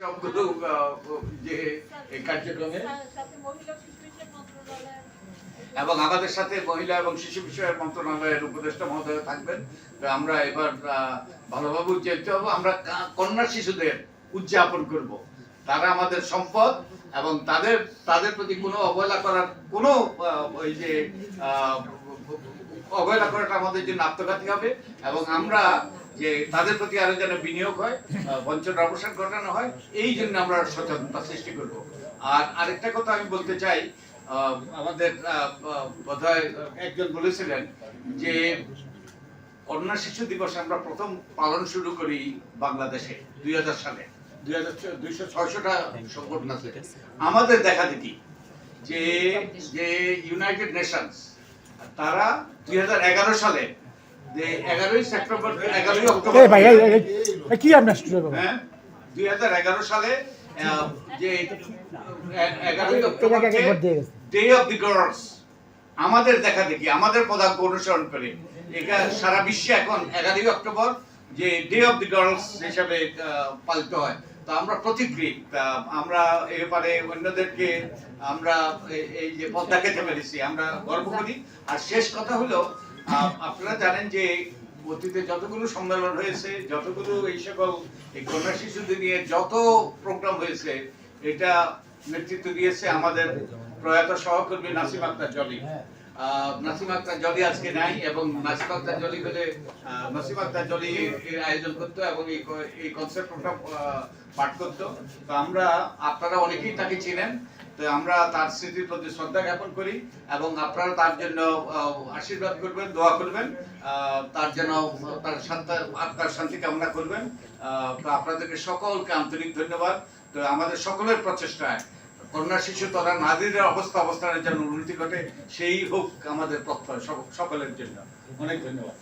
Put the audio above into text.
সবগুলো যে কার্যক্রমে এবং আমাদের সাথে মহিলা এবং শিশু বিষয়ের মন্ত্রণালয়ের উপদেষ্টা মহোদয় থাকবেন। আমরা এবার ভালোভাবে উদযাপিত হব। আমরা কন্যা শিশুদের উদযাপন করব। তারা আমাদের সম্পদ এবং তাদের তাদের প্রতি কোনো অবহেলা করার কোনো ওই যে অবহেলা করাটা আমাদের জন্য আত্মঘাতী হবে এবং আমরা যে তাদের প্রতি আরও যেন বিনিয়োগ হয় বঞ্চনার অবসান ঘটানো হয় এই জন্য আমরা সচেতনতা সৃষ্টি করব। আর আরেকটা কথা আমি বলতে চাই আমাদের বোধহয় একজন বলেছিলেন যে কন্যা শিশু দিবস আমরা প্রথম পালন শুরু করি বাংলাদেশে দুই হাজার সালে। দুই হাজার দুইশো ছয়শোটা সংগঠন আছে। আমাদের দেখা দেখি যে যে ইউনাইটেড নেশনস তারা দুই হাজার এগারো সালে এগারোই সেপ্টেম্বর এগারোই অক্টোবর এই ভাই এই- এই- এই কি আপনার হ্যাঁ দুই হাজার এগারো সালে যে এগারোই অক্টোবর এটাকে একবার দিয়ে গেছে। ডে অফ দি গার্লস আমাদের দেখা দেখি আমাদের পদাঙ্ক অনুসরণ করে। এটা সারা বিশ্বে এখন এগারোই অক্টোবর যে ডে অফ দি গার্লস হিসাবে পালিত হয়। আমরা প্রতিক্রিয়া, তা আমরা এ ব্যাপারে অন্যদেরকে আমরা এই- যে পদ্মা খেতে পেরেছি আমরা গর্ব করি। আর শেষ কথা হলো আপনারা জানেন যে অতীতে যতগুলো সম্মেলন হয়েছে, যতগুলো এই সকল এই কন্যা শিশুদের নিয়ে যত প্রোগ্রাম হয়েছে, এটা নেতৃত্ব দিয়েছে আমাদের প্রয়াত সহকর্মী নাসিম আক্তার জলি। নাসিম জলি আজকে নাই এবং নাসিম জলি আহ, নাসিম জলি আয়োজন করতো এবং এই কনসেপ্ট প্রোগ্রাম পাঠ করতো। তো আমরা আপনারা অনেকেই তাকে চিনেন। তো আমরা তার স্মৃতির প্রতি শ্রদ্ধা জ্ঞাপন করি এবং আপনারা তার জন্য আশীর্বাদ করবেন দোয়া করবেন। তার জন্য তার আত্মার শান্তি কামনা করবেন। তো আপনাদেরকে সকলকে আন্তরিক ধন্যবাদ। তো আমাদের সকলের প্রচেষ্টায় কন্যা শিশু তথা নারীদের অবস্থা, অবস্থানের জন্য উন্নতি ঘটে, সেই হোক আমাদের প্রত্যয় সক- সকলের জন্য। অনেক ধন্যবাদ।